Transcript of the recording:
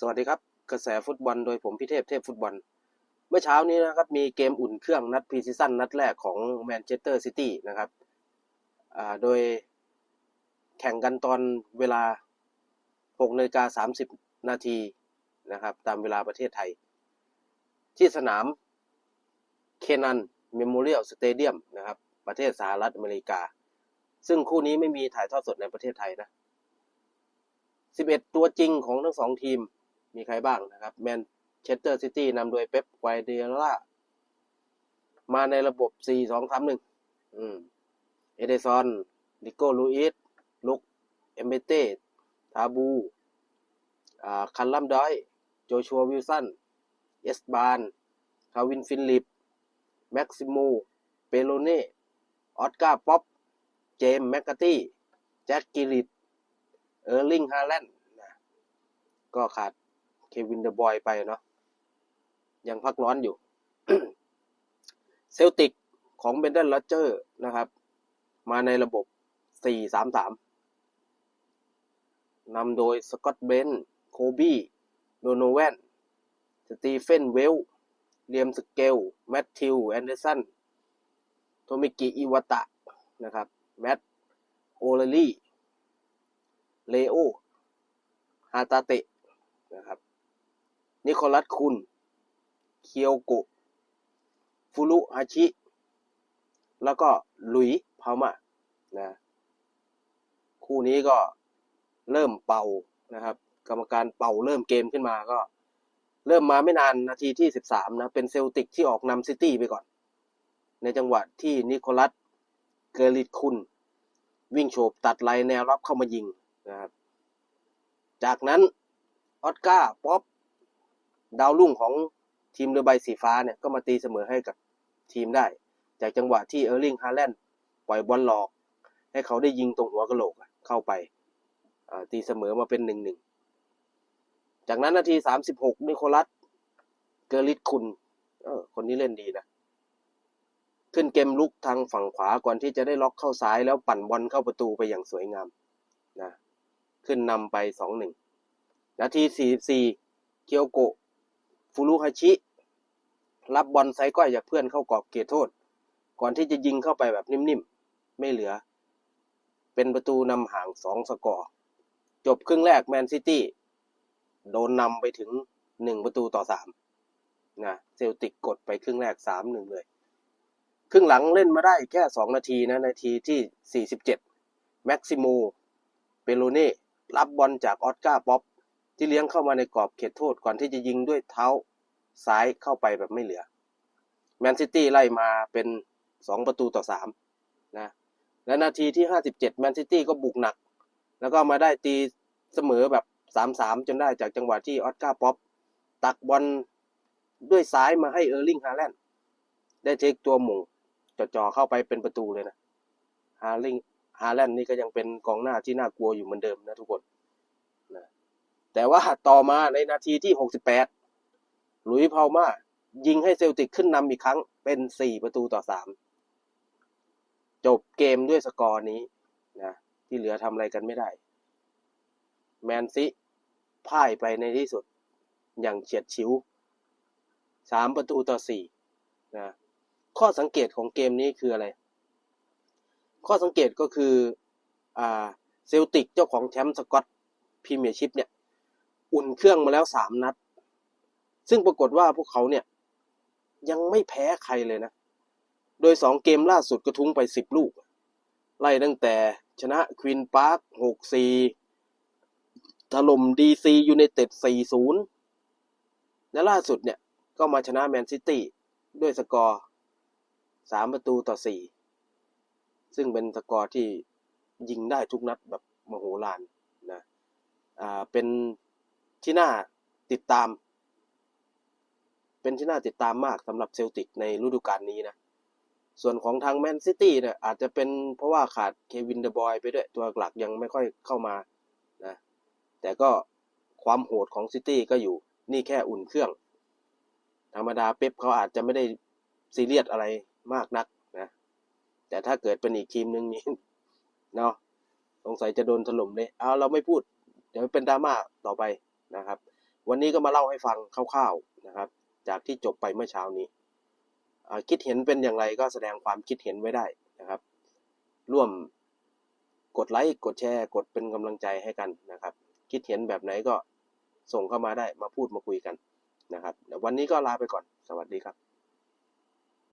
สวัสดีครับ กระแสฟุตบอลโดยผมพิเทพเทพฟุตบอล เมื่อเช้านี้นะครับมีเกมอุ่นเครื่องนัดพรีซีซั่นนัดแรกของแมนเชสเตอร์ซิตี้นะครับโดยแข่งกันตอนเวลา6นาฬิกา30 นาทีนะครับตามเวลาประเทศไทย ที่สนามเคนันเมโมเรียลสเตเดียมนะครับประเทศสหรัฐอเมริกา ซึ่งคู่นี้ไม่มีถ่ายทอดสดในประเทศไทยนะ11 ตัวจริงของทั้งสองทีม มีใครบ้างนะครับแมนเชสเตอร์ซิตี้นำโดยเป๊ปไกวเดล่ามาในระบบ 4 2 3 1 อืม เอเดซอนลิโก้ลูอิสลุก เอมเบเต้ ทาบู อ่า คันลัมดอย โจชัววิลสัน เอสบาน คาวินฟินลิป แม็กซิมู เปโลเน่ ออสการ์ป๊อป เจมส์แมคกาตี้ แจ็คกิริต เออร์ลิงฮาแลนด์นะก็ขาด เควินเดอะบอยไปเนาะยังพักร้อนอยู่ เซลติกของเบนเดนลอเจอร์นะครับ มาในระบบ 4-3-3 นำโดยสกอตเบนโคบี้โดโนแวนสตีเฟนเวลเลียมสเกล แมทธิว แอนเดอร์สัน โทมิกิ อิวตะ นะครับ แมตโอเลลี่ เลโอ ฮาตาเตะ นะครับ นิโคลัสคุนเคียวโกะฟูรุฮาชิ แล้วก็หลุยพามานะ คู่นี้ก็เริ่มเป่านะครับ กรรมการเป่าเริ่มเกมขึ้นมาก็ เริ่มมาไม่นานนาทีที่ 13 นะ เป็นเซลติกที่ออกนำซิตี้ไปก่อน ในจังหวะที่นิโคลัสเกอริตคุนวิ่งโฉบตัดไลแนวรับเข้ามายิงนะครับ จากนั้นออสการ์ป๊อป ดาวรุ่งของทีมเรือใบสีฟ้าเนี่ยก็มาตีเสมอให้กับทีมได้ จากจังหวะที่เออร์ลิงฮาแลนด์ปล่อยบอลหลอก ให้เขาได้ยิงตรงหัวกะโหลกเข้าไปตีเสมอมาเป็นหนึ่งหนึ่งจากนั้นนาทีสามสิบหกนิโคลัสเกอริตคุณเออคนนี้เล่นดีนะ ขึ้นเกมลุกทางฝั่งขวาก่อนที่จะได้ล็อกเข้าซ้ายแล้วปั่นบอลเข้าประตูไปอย่างสวยงามนะขึ้นนำไปสองหนึ่งนาทีสี่สี่เคียวโกะ ฟูรุฮาชิ รับบอลไซก้อยจากเพื่อนเข้ากรอบเขตโทษ ก่อนที่จะยิงเข้าไปแบบนิ่มๆ ไม่เหลือ เป็นประตูนำห่างสองสกอร์ จบครึ่งแรกแมนซิตี้โดนนำไปถึงหนึ่งประตูต่อสามนะเซลติกกดไปครึ่งแรกสามหนึ่งเลย ครึ่งหลังเล่นมาได้แค่สองนาทีนะนาทีที่สี่สิบเจ็ดแม็กซิโมเปโลเน่รับบอลจากออสการ์ป๊อป ที่เลี้ยงเข้ามาในกรอบเขตโทษก่อนที่จะยิงด้วยเท้าซ้ายเข้าไปแบบไม่เหลือ แมนซิตี้ไล่มาเป็นสองประตูต่อสามนะและนาทีที่ห้าสิบเจ็ดแมนซิตี้ก็บุกหนัก แล้วก็มาได้ตีเสมอแบบสามสามจนได้จากจังหวะที่ออสการ์ป๊อปตักบอลด้วยซ้ายมาให้เออร์ลิงฮาแลนด์ได้เทคตัวหม่งจ่อๆเข้าไปเป็นประตูเลยนะฮาลิงฮาแลนด์นี่ก็ยังเป็นกองหน้าที่น่ากลัวอยู่เหมือนเดิมนะทุกคน แต่ว่าต่อมาในนาทีที่หกสิบแปดหลุยพาลมายิงให้เซลติกขึ้นนำอีกครั้งเป็นสี่ประตูต่อสามจบเกมด้วยสกอร์นี้นะที่เหลือทำอะไรกันไม่ได้ แมนซิพ่ายไปในที่สุดอย่างเฉียดฉิวสามประตูต่อสี่นะข้อสังเกตของเกมนี้คืออะไร ข้อสังเกตก็คืออ่าเซลติกเจ้าของแชมป์สกอตพรีเมียร์ชิพเนี่ย อุ่นเครื่องมาแล้วสามนัด ซึ่งปรากฏว่าพวกเขาเนี่ย ยังไม่แพ้ใครเลยนะ โดยสองเกมล่าสุดก็ทุ้งไปสิบลูก ไล่ตั้งแต่ชนะควีนพาร์คหกสี่ถล่มดีซียูไนเต็ดสี่ศูนย์และล่าสุดเนี่ย ก็มาชนะแมนซิตี้ด้วยสกอร์สามประตูต่อสี่ซึ่งเป็นสกอร์ที่ยิงได้ทุกนัดแบบมโหฬารนะ อ่า เป็น ที่น่าติดตาม เป็นที่น่าติดตามมากสำหรับเซลติกในฤดูกาลนี้นะ ส่วนของทางแมนซิตี้เนี่ยอาจจะเป็นเพราะว่าขาดเควินเดอบอยไปด้วยตัวหลักยังไม่ค่อยเข้ามานะแต่ก็ความโหดของซิตี้ก็อยู่นี่แค่อุ่นเครื่อง ธรรมดาเป๊ปเขาอาจจะไม่ได้ซีเรียสอะไรมากนักนะแต่ถ้าเกิดเป็นอีกทีมหนึ่งนี่เนาะสงสัยจะโดนถล่มเลยเอาเราไม่พูด เดี๋ยวเป็นดราม่าต่อไป นะครับ วันนี้ก็มาเล่าให้ฟังคร่าวๆนะครับ จากที่จบไปเมื่อเช้านี้คิดเห็นเป็นอย่างไรก็แสดงความคิดเห็นไว้ได้นะครับ ร่วมกดไลค์กดแชร์ กดเป็นกำลังใจให้กันนะครับ คิดเห็นแบบไหนก็ส่งเข้ามาได้มาพูดมาคุยกันนะครับวันนี้ก็ลาไปก่อนสวัสดีครับ